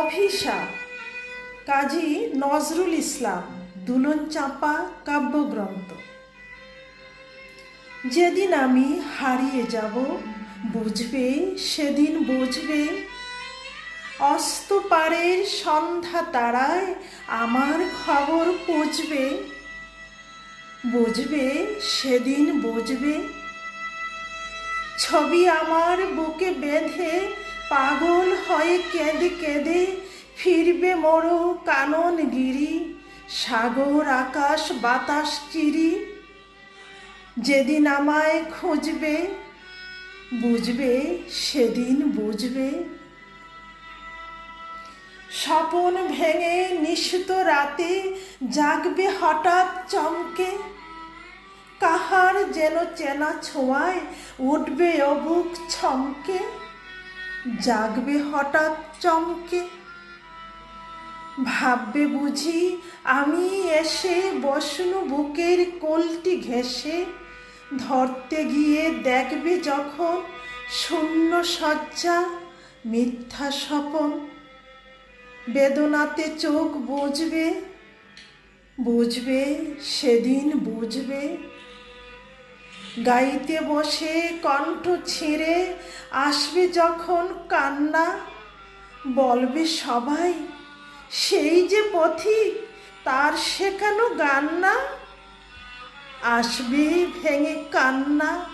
অভিশাপ। কাজী নজরুল ইসলাম, দুলন চাপা কাব্যগ্রন্থ। যেদিন আমি হারিয়ে যাব, বুঝবে, সেদিন বুঝবে। অস্ত পারের সন্ধ্যা তারায় আমার খবর পৌঁছবে। বুঝবে, সেদিন বুঝবে। ছবি আমার বুকে বেঁধে পাগল হয়ে কেঁদে কেঁদে, ফিরবে মোড়ো কানন গিরি, সাগর, আকাশ, বাতাস, চিরি। যেদিন আমায় খুঁজবে, বুঝবে, সেদিন বুঝবে। স্বপন ভেঙে নিশ্চিত রাতে জাগবে হঠাৎ চমকে। কাহার যেন চেনা ছোঁয়ায় উঠবে অবুক ছমকে। জাগবে হঠাৎ চমকে। ভাববে বুঝি আমি এসে বসনু বুকের কোলটি ঘেঁষে। ধরতে গিয়ে দেখবে যখন শূন্য শয্যা মিথ্যা স্বপন। বেদনাতে চোখ বুঝবে বুঝবে, সেদিন বুঝবে। গাইতে বসে কণ্ঠ ছিঁড়ে, আসবে যখন কান্না, বলবে সবাই, সেই যে পথিক, তার শেখানো গান না? আসবে ভেঙে কান্না,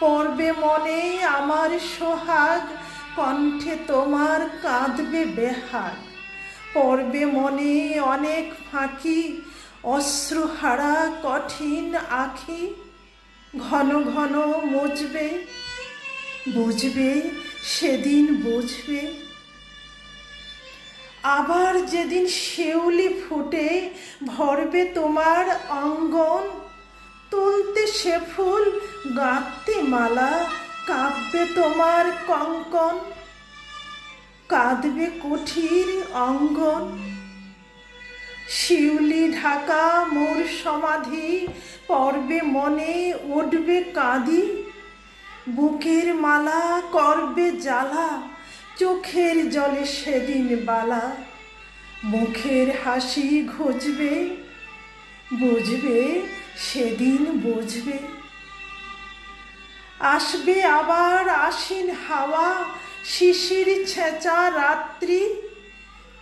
পড়বে মনে আমার সোহাগ, কণ্ঠে তোমার কাঁদবে বেহাগ। পড়বে মনে অনেক ফাঁকি অশ্রুহারা কঠিন আখি ঘন ঘন মুজবে বুঝবে, সেদিন বুঝবে। আবার যেদিন শিউলি ফুটে ভরবে তোমার অঙ্গন, তুলতে সে ফুল গাঁথতে মালা কাঁপবে তোমার কঙ্কন, কাঁদবে কঠির অঙ্গন। শিউলি ঢাকা, মোর সমাধি, পর্বে মনে উঠবে কাঁদি। বুকের মালা করবে জ্বালা, চোখের জলে সেদিন বালা। মুখের হাসি ঘুচবে, বুঝবে, সেদিন বুঝবে। আসবে আবার আসিন হাওয়া, শিশির ছেঁচা রাত্রি।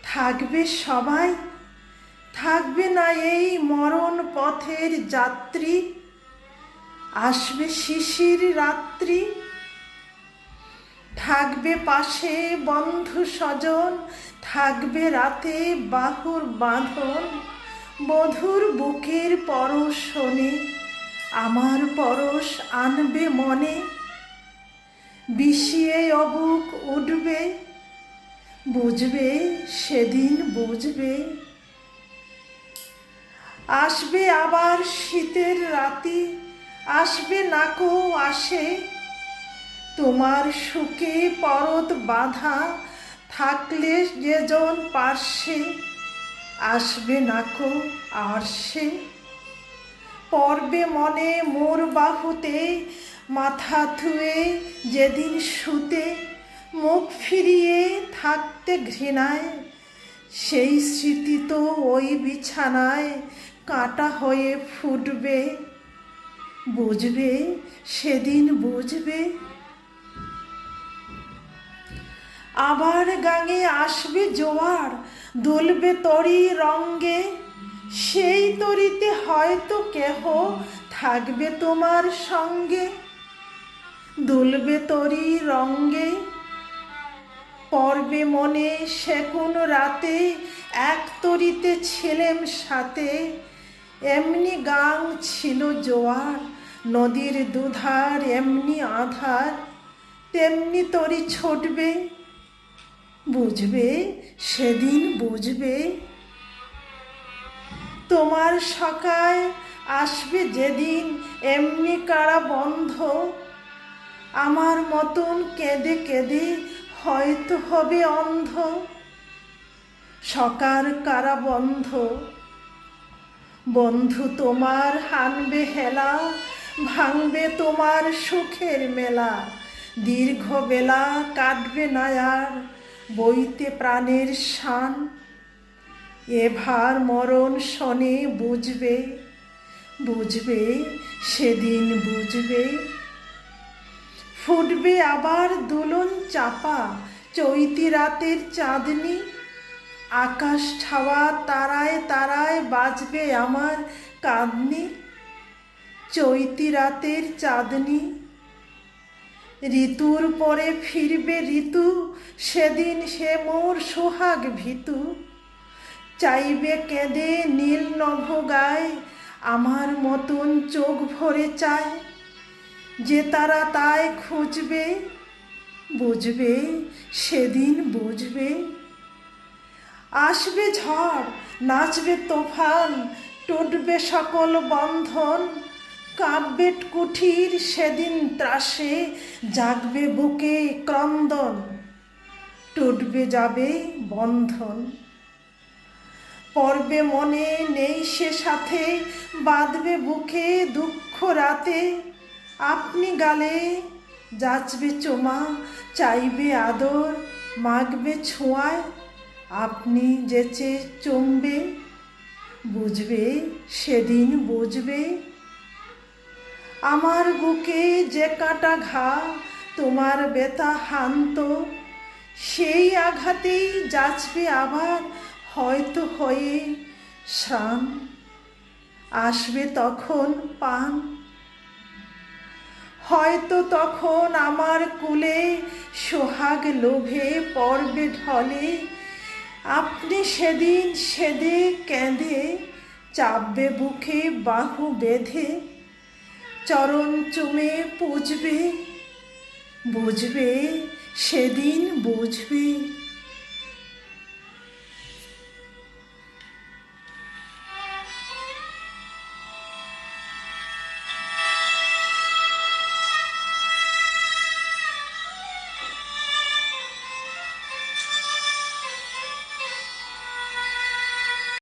থাকবে সবাই থাকবে না এই মরণ পথের যাত্রী। আসবে শিশির রাত্রি। থাকবে পাশে বন্ধু স্বজন। থাকবে রাতে বাহুর বাঁধন। বধুর বুকের পরশ শোনে। আমার পরশ আনবে মনে। বিষিয়ে অবুক উঠবে। বুঝবে, সেদিন বুঝবে। আসবে আবার শীতের রাতি, আসবে নাকো আসে। তোমার সুখে পরত বাঁধা থাকলে যেজন পার্শ্বে আসবে নাকো আর সে পর্বে মনে মোর বাহুতে, মাথা ধুয়ে যেদিন শুতে, মুখ ফিরিয়ে থাকতে ঘৃণায়। সেই স্মৃতি তো ওই বিছানায় কাটা হয়ে ফুটবে, বুঝবে, সেদিন বুঝবে। আবার গাঙে আসবে জোয়ার, দুলবে তরি রঙ্গে, সেই তরিতে হয়তো কেহ থাকবে তোমার সঙ্গে। দুলবে তরি রঙ্গে পর্বে মনে সে কোন রাতে, এক তরিতে ছিলেম সাথে। এমনি গাং ছিল জোয়ার, নদীর দুধার এমনি আধার, তেমনি তরি ছুটবে, বুঝবে, সেদিন বুঝবে। তোমার সকায় আসবে যেদিন, এমনি কারা বন্ধ। আমার মতন কেঁদে কেঁদে হয়তো হবে অন্ধ। সকার কারা বন্ধ। বন্ধু তোমার হানবে হেলা, ভাঙবে তোমার সুখের মেলা। দীর্ঘ বেলা কাটবে না আর বইতে প্রাণের শান। এভার মরণ শনে বুঝবে বুঝবে, সেদিন বুঝবে। ফুটবে আবার দুলন চাপা, চৈতি রাতের চাঁদনি। আকাশ ছাওয়া তারায় তারায় বাজবে আমার কাঁদনি। চৈতি রাতের চাঁদনি। ঋতুর পরে ফিরবে ঋতু, সেদিন সে মোর সোহাগ ভীতু। চাইবে কেঁদে নীল নভ গায় আমার মতন চোখ ভরে চায়। যে তারা তাই খুঁজবে, বুঝবে, সেদিন বুঝবে। আসবে ঝড়, নাচবে তোফান, টুটবে সকল বন্ধন। কাব্যে কুঠির সেদিন ত্রাসে, জাগবে বুকে ক্রন্দন। টুটবে যাবে বন্ধন। পর্বে মনে নেই সে সাথে, বাঁধবে বুকে দুঃখ রাতে। আপনি গালে যাচবে চোমা, চাইবে আদর, মাগবে ছোঁয়ায়। আপনি যেচে চমবে বুঝবে, সেদিন বুঝবে। আমার বুকে যে কাটা ঘা, তোমার বেতা হান্ত, সেই আঘাতেই যাচবে আবার হয়তো হয়ে শ্রাম আসবে তখন পান। হয়তো তখন আমার কুলে সোহাগ লোভে পর্বে ঢলে। আপনি সেদিন সেদে কেঁদে চাপবে বুকে বাহু বেঁধে চরণ চুমে পুজবে বুঝবে সেদিন বুঝবে।